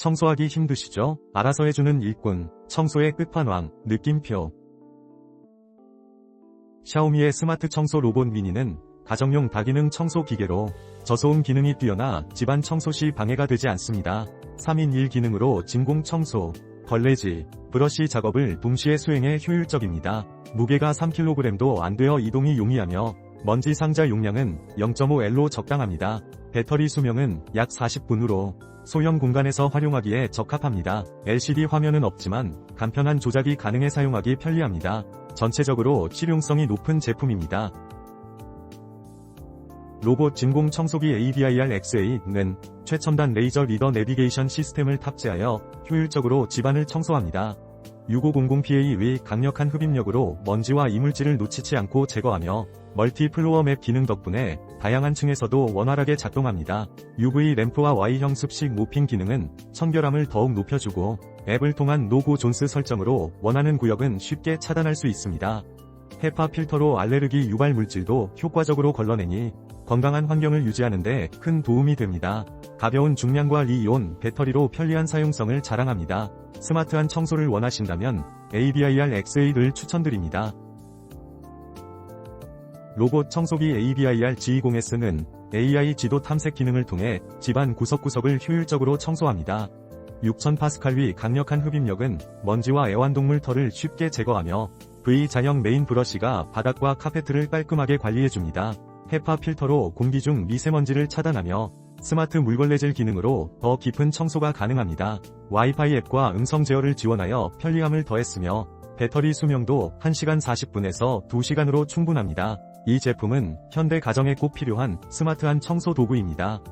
청소하기 힘드시죠? 알아서 해주는 일꾼, 청소의 끝판왕, 느낌표. 샤오미의 스마트 청소 로봇 미니는 가정용 다기능 청소 기계로 저소음 기능이 뛰어나 집안 청소 시 방해가 되지 않습니다. 3인 1 기능으로 진공 청소, 걸레질, 브러쉬 작업을 동시에 수행해 효율적입니다. 무게가 3kg도 안 되어 이동이 용이하며 먼지 상자 용량은 0.5L로 적당합니다. 배터리 수명은 약 40분으로 소형 공간에서 활용하기에 적합합니다. LCD 화면은 없지만 간편한 조작이 가능해 사용하기 편리합니다. 전체적으로 실용성이 높은 제품입니다. 로봇 진공 청소기 ABIR-XA는 최첨단 레이저 리더 내비게이션 시스템을 탑재하여 효율적으로 집안을 청소합니다. 6500PA의 강력한 흡입력으로 먼지와 이물질을 놓치지 않고 제거하며 멀티 플로어 맵 기능 덕분에 다양한 층에서도 원활하게 작동합니다. UV 램프와 Y형 습식 모핑 기능은 청결함을 더욱 높여주고 앱을 통한 노고 존스 설정으로 원하는 구역은 쉽게 차단할 수 있습니다. 헤파 필터로 알레르기 유발 물질도 효과적으로 걸러내니 건강한 환경을 유지하는 데 큰 도움이 됩니다. 가벼운 중량과 리이온 배터리로 편리한 사용성을 자랑합니다. 스마트한 청소를 원하신다면 ABIR-XA를 추천드립니다. 로봇 청소기 ABIR G20S는 AI 지도 탐색 기능을 통해 집안 구석구석을 효율적으로 청소합니다. 6000파스칼 강력한 흡입력은 먼지와 애완동물 털을 쉽게 제거하며 V자형 메인 브러쉬가 바닥과 카페트를 깔끔하게 관리해줍니다. 헤파 필터로 공기 중 미세먼지를 차단하며 스마트 물걸레질 기능으로 더 깊은 청소가 가능합니다. 와이파이 앱과 음성 제어를 지원하여 편리함을 더했으며 배터리 수명도 1시간 40분에서 2시간으로 충분합니다. 이 제품은 현대 가정에 꼭 필요한 스마트한 청소 도구입니다.